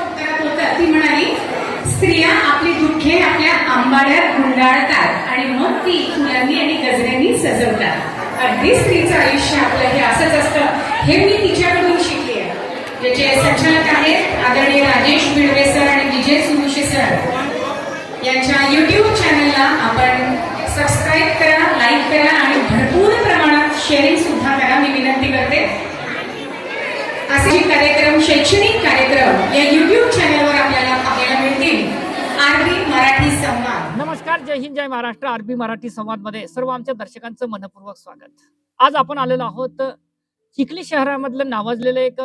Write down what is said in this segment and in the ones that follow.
प्रश्नाच्या उत्तरात होतं. ती म्हणाली स्त्रिया आपली दुःखे आपल्या आंबाड्यात गुंडाळतात आणि मग ती फुलांनी आणि गजऱ्यांनी सजवतात. अगदी स्त्रीचं आयुष्य आपलं हे असंच असतं. हे मी तिच्याकडून शिकले आहे. ज्याचे संचालक आहेत आदरणीय राजेश बिडवे सर आणि विजय सुरुशे सर. यांच्या युट्यूब चॅनलला आपण सबस्क्राईब करा लाईक करा आणि भरपूर प्रमाणात शेअरिंग सुद्धा करा. मी विनंती करते. असे कार्यक्रम शैक्षणिक कार्यक्रम या युट्यूब चॅनलवर आपल्याला आपल्याला मिळतील. आरबी मराठी संवाद. नमस्कार जय हिंद जय महाराष्ट्र. आरबी मराठी संवादमध्ये सर्व आमच्या दर्शकांचं मनपूर्वक स्वागत. आज आपण आलेलो आहोत चिखली शहरामधलं नावाजलेलं एक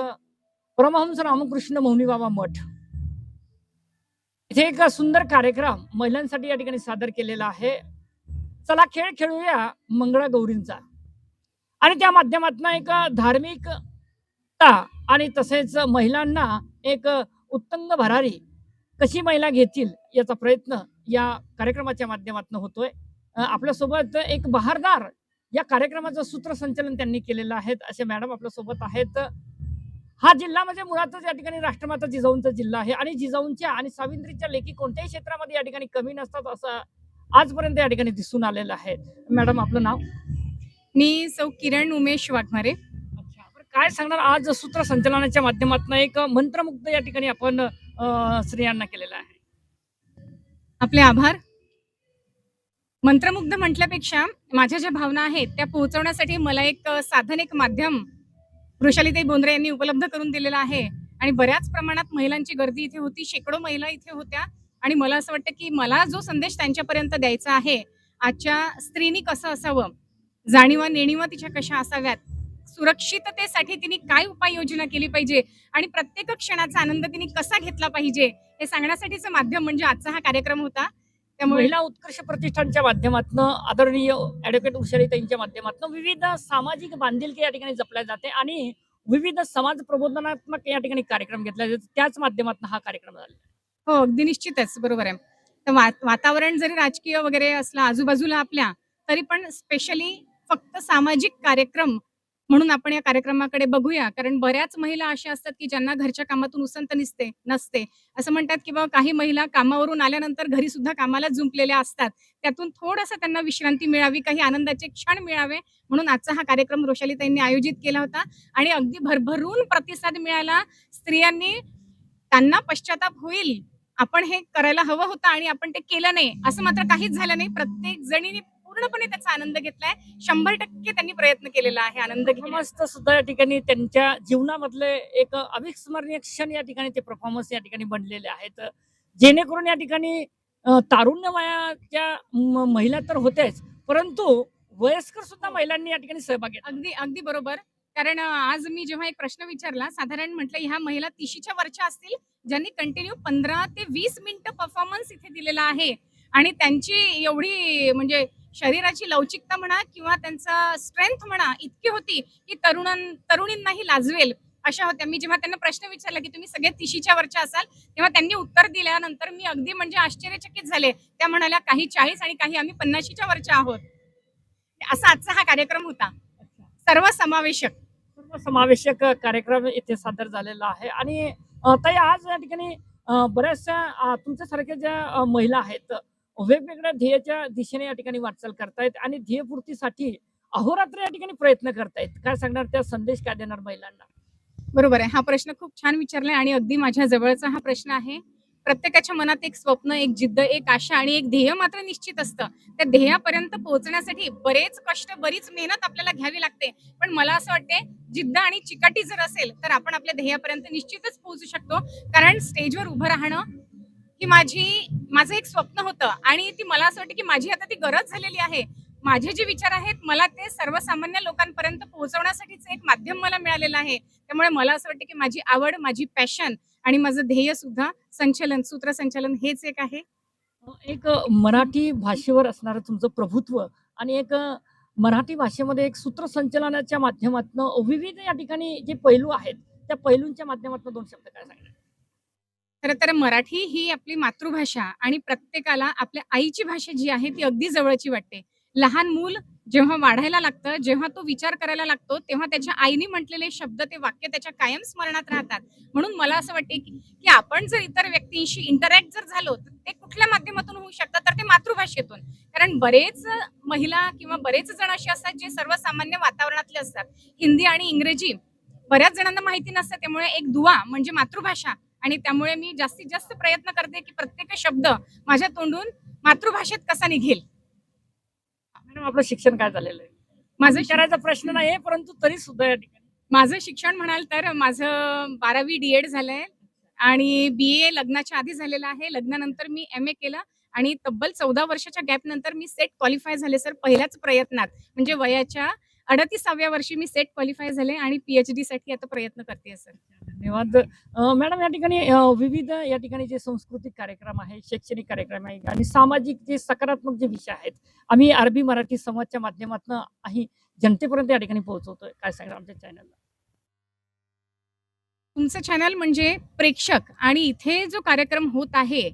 परमहंस रामकृष्ण मौनी बाबा मठ. इथे एक सुंदर कार्यक्रम महिलांसाठी या ठिकाणी सादर केलेला आहे. चला खेळ खेळूया मंगळा गौरींचा. आणि त्या माध्यमातून एक धार्मिकता आणि तसेच महिलांना एक उत्तंग भरारी कशी महिला घेतील याचा प्रयत्न या कार्यक्रमाच्या माध्यमातून होतोय. आपल्यासोबत एक बहारदार या कार्यक्रमाचं सूत्रसंचालन त्यांनी केलेलं आहे असे मॅडम आपल्यासोबत आहेत. हा जिल्हा म्हणजे मुळातच या ठिकाणी राष्ट्रमाता जिजाऊंचा जिल्हा आहे आणि जिजाऊंच्या आणि सावित्रीच्या लेखी कोणत्याही क्षेत्रामध्ये या ठिकाणी कमी नसतात असं आजपर्यंत या ठिकाणी दिसून आलेलं आहे. मॅडम आपलं नाव? मी सौ किरण उमेश वाघमारे. काय सांगणार? आज सूत्रसंचलनाच्या माध्यमातून एक मंत्रमुग्ध या ठिकाणी आपण स्त्रियांना केलेला आहे. आपले आभार. मंत्रमुग्ध म्हटल्यापेक्षा माझ्या ज्या भावना आहेत त्या पोहोचवण्यासाठी मला एक साधन एक माध्यम वृषालीताई बोंद्रे यांनी उपलब्ध करून दिलेलं आहे. आणि बऱ्याच प्रमाणात महिलांची गर्दी इथे होती शेकडो महिला इथे होत्या. आणि मला असं वाटतं की मला जो संदेश त्यांच्यापर्यंत द्यायचा आहे आजच्या स्त्रीनी कसं असावं? जाणीवा नेणीवा तिच्या कशा असाव्यात? सुरक्षिततेसाठी तिने काय उपाययोजना केली पाहिजे? आणि प्रत्येक क्षणाचा आनंद तिने कसा घेतला पाहिजे? हे सांगण्यासाठीचं माध्यम म्हणजे आजचा हा कार्यक्रम होता. त्यामुळे महिला उत्कर्ष प्रतिष्ठानच्या माध्यमातून आदरणीय ऍडव्होकेट उषारीताईंच्या माध्यमातून विविध सामाजिक बांधिलकी या ठिकाणी जपल्या जाते आणि विविध समाज प्रबोधनात्मक या ठिकाणी कार्यक्रम घेतले जाते त्याच माध्यमातून हा कार्यक्रम झाला हो अगदी निश्चितच. बरोबर आहे. तर वातावरण जरी राजकीय वगैरे असलं आजूबाजूला आपल्या तरी पण स्पेशली फक्त सामाजिक कार्यक्रम म्हणून आपण या कार्यक्रमाकडे बघूया. कारण बऱ्याच महिला अशा असतात की ज्यांना घरच्या कामातून उसंत निसते नसते. असं म्हणतात की बाबा काही महिला कामावरून आल्यानंतर घरी सुद्धा कामाला जुंपलेल्या असतात. त्यातून थोडासा त्यांना विश्रांती मिळावी काही आनंदाचे क्षण मिळावे. म्हणून आजचा हा कार्यक्रम रोशालीताईंनी आयोजित केला होता. आणि अगदी भरभरून प्रतिसाद मिळाला. स्त्रियांनी त्यांना पश्चाताप होईल. आपण हे करायला हवं होतं आणि आपण ते केलं नाही. असं मात्र काहीच झालं नाही. प्रत्येक जणीने पूर्णपणे त्याचा आनंद घेतलाय. शंभर टक्के त्यांनी प्रयत्न केलेला आहे आनंद परफॉर्मन्स सुद्धा या ठिकाणी त्यांच्या जीवनामधले एक अविस्मरणीय क्षण या ठिकाणी ते परफॉर्मन्स या ठिकाणी बनलेले आहेत. जेणेकरून या ठिकाणी तारुण्य वयाच्या महिला तर होत्याच परंतु वयस्कर सुद्धा महिलांनी या ठिकाणी सहभाग घेतला. अगदी अगदी बरोबर. कारण आज मी जेव्हा एक प्रश्न विचारला साधारण म्हटलं ह्या महिला तिशीच्या वरच्या असतील ज्यांनी कंटिन्यू पंधरा ते वीस मिनिटं परफॉर्मन्स इथे दिलेला आहे आणि त्यांची एवढी म्हणजे शरीराची लवचिकता म्हणा किंवा त्यांचा स्ट्रेंथ म्हणा इतकी होती की तरुणां तरुणींनाही लाजवेल अशा होत्या. मी जेव्हा त्यांना प्रश्न विचारला की तुम्ही सगळे तिशीच्या वरच्या असाल तेव्हा त्यांनी उत्तर दिल्यानंतर मी अगदी म्हणजे आश्चर्यचकित झाले. त्या म्हणाल्या काही चाळीस आणि काही आम्ही पन्नाशीच्या वरच्या आहोत. असा आजचा हा कार्यक्रम होता. सर्व समावेशक सर्व समावेशक कार्यक्रम इथे सादर झालेला आहे. आणि ताई आज या ठिकाणी बऱ्याचशा तुमच्यासारख्या ज्या महिला आहेत वेगवेगळ्या ध्येयाच्या दिशेने या ठिकाणी वाटचाल करतायत आणि ध्येयपूर्तीसाठी अहोरात्र या ठिकाणी प्रयत्न करतायत. काय सांगणार त्या संदेश काय देणार महिलांना? बरोबर आहे. हा प्रश्न खूप छान विचारलाय आणि अगदी माझ्या जवळचा हा प्रश्न आहे. प्रत्येकाच्या मनात एक स्वप्न एक जिद्द एक आशा आणि एक ध्येय मात्र निश्चित असतं. त्या ध्येयापर्यंत पोहोचण्यासाठी बरेच कष्ट बरीच मेहनत आपल्याला घ्यावी लागते. पण मला असं वाटते जिद्द आणि चिकाटी जर असेल तर आपण आपल्या ध्येयापर्यंत निश्चितच पोहोचू शकतो. कारण स्टेजवर उभं राहणं ही माझी माझं एक स्वप्न होतं आणि ती मला असं वाटतं की माझी आता ती गरज झालेली आहे. माझे जे विचार आहेत मला ते सर्वसामान्य लोकांपर्यंत पोहोचवण्यासाठीच एक माध्यम मला मिळालेलं आहे. त्यामुळे मला असं वाटतं की माझी आवड माझी पॅशन आणि माझं ध्येय सुद्धा संचलन सूत्रसंचालन हेच एक आहे. एक मराठी भाषेवर असणारं तुमचं प्रभुत्व आणि एक मराठी भाषेमध्ये एक सूत्रसंचलनाच्या माध्यमातून विविध या ठिकाणी जे पैलू आहेत त्या पैलूंच्या माध्यमातून दोन शब्द काय सांगणार खरं तर मराठी ही आपली मातृभाषा आणि प्रत्येकाला आपल्या आईची भाषा जी आहे ती अगदी जवळची वाटते. लहान मूल जेव्हा वाढायला लागतं जेव्हा तो विचार करायला लागतो तेव्हा त्याच्या आईने म्हटलेले शब्द ते वाक्य त्याच्या कायम स्मरणात राहतात. म्हणून मला असं वाटते की आपण जर इतर व्यक्तींशी इंटरॅक्ट जर झालो तर ते कुठल्या माध्यमातून होऊ शकतात? तर ते मातृभाषेतून. कारण बरेच महिला किंवा बरेच जण असे असतात जे सर्वसामान्य वातावरणातले असतात. हिंदी आणि इंग्रजी बऱ्याच जणांना माहिती नसतं त्यामुळे एक दुवा म्हणजे मातृभाषा. आणि त्यामुळे मी जास्तीत जास्त प्रयत्न करते की प्रत्येक शब्द माझ्या तोंडून मातृभाषेत कसा निघेल. मॅडम आपलं शिक्षण काय झालेलं आहे? माझं विचारायचा प्रश्न नाही आहे परंतु तरी सुद्धा या ठिकाणी. माझं शिक्षण म्हणाल तर माझं बारावी डी एड झालंय आणि बी ए लग्नाच्या आधी झालेलं आहे. लग्नानंतर मी एम ए केलं आणि तब्बल चौदा वर्षाच्या गॅप नंतर मी सेट क्वालिफाय झाले सर पहिल्याच प्रयत्नात. म्हणजे वयाच्या अडतीसाव्या वर्षी मी सेट क्वालिफाय झाले आणि पीएचडी साठी आता प्रयत्न करते सर. धन्यवाद. मॅडम या ठिकाणी विविध या ठिकाणी जे सांस्कृतिक कार्यक्रम आहे शैक्षणिक कार्यक्रम आहे आणि सामाजिक जे सकारात्मक जे विषय आहेत आम्ही अरबी मराठी संवादच्या माध्यमातून आही जनतेपर्यंत या ठिकाणी पोहोचवतोय. काय सांगणार आमच्या चॅनलला तुमचं चॅनल म्हणजे प्रेक्षक आणि इथे जो कार्यक्रम होत आहे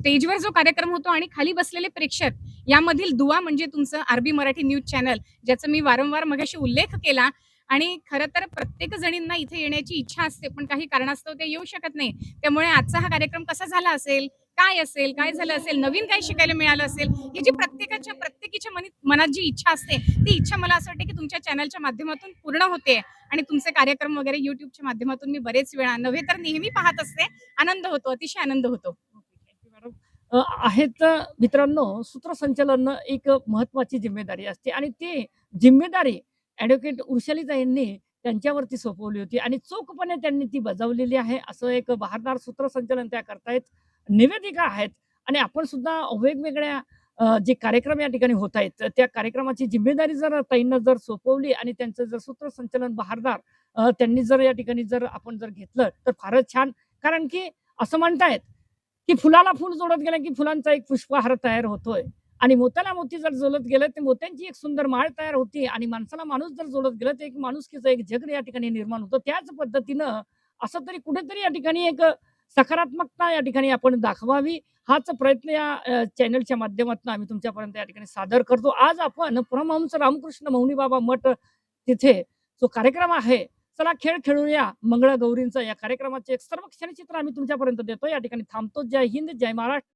स्टेजवर जो कार्यक्रम होतो आणि खाली बसलेले प्रेक्षक यामधील दुवा म्हणजे तुमचं आरबी मराठी न्यूज चॅनल ज्याचा मी वारंवार मगाशी उल्लेख केला. आणि खरं तर प्रत्येक जणींना इथे येण्याची इच्छा असते पण काही कारणास्तव ते येऊ शकत नाही. त्यामुळे आजचा हा कार्यक्रम कसा झाला असेल काय असेल काय झालं असेल नवीन काय शिकायला मिळालं असेल ही जी प्रत्येकाच्या प्रत्येकीच्या मनात जी इच्छा असते ती इच्छा मला असं वाटते की तुमच्या चॅनलच्या माध्यमातून पूर्ण होते. आणि तुमचे कार्यक्रम वगैरे युट्यूबच्या माध्यमातून मी बरेच वेळा नव्हे तर नेहमी पाहत असते. आनंद होतो अतिशय आनंद होतो. आहेत मित्रांनो सूत्रसंचालन एक महत्वाची जिम्मेदारी असते आणि ती जिम्मेदारी ॲडव्होकेट उर्शलिता यांनी त्यांच्यावरती सोपवली होती आणि चोखपणे त्यांनी ती बजावलेली आहे. असं एक बहारदार सूत्रसंचालन त्या करतायत निवेदिका आहेत आणि आपण सुद्धा वेगवेगळ्या जे कार्यक्रम या ठिकाणी होत आहेत त्या कार्यक्रमाची जिम्मेदारी जर ताईंना जर सोपवली आणि त्यांचं जर सूत्रसंचालन बहारदार त्यांनी जर या ठिकाणी जर आपण जर घेतलं तर फारच छान. कारण की असं म्हणतायत की फुलाला फुल जोडत गेलं की फुलांचा एक पुष्पहार तयार होतोय. आणि मोत्याला मोती जर जोडत गेलं तर मोत्यांची एक सुंदर माळ तयार होती. आणि माणसाला माणूस जर जोडत गेलं तर एक माणुसकीचं एक जग या ठिकाणी निर्माण होतं. त्याच पद्धतीनं असं तरी कुठेतरी या ठिकाणी एक सकारात्मकता या ठिकाणी आपण दाखवावी. हाच प्रयत्न या चॅनलच्या माध्यमातून आम्ही तुमच्यापर्यंत या ठिकाणी सादर करतो. आज आपण परमहंस रामकृष्ण मौनी बाबा मठ तिथे जो कार्यक्रम आहे चला खेळ खेळूया. मंगळा गौरींचा या कार्यक्रमाचे एक सर्व क्षणचित्र आम्ही तुमच्यापर्यंत देतो. या ठिकाणी थांबतो. जय हिंद जय महाराष्ट्र.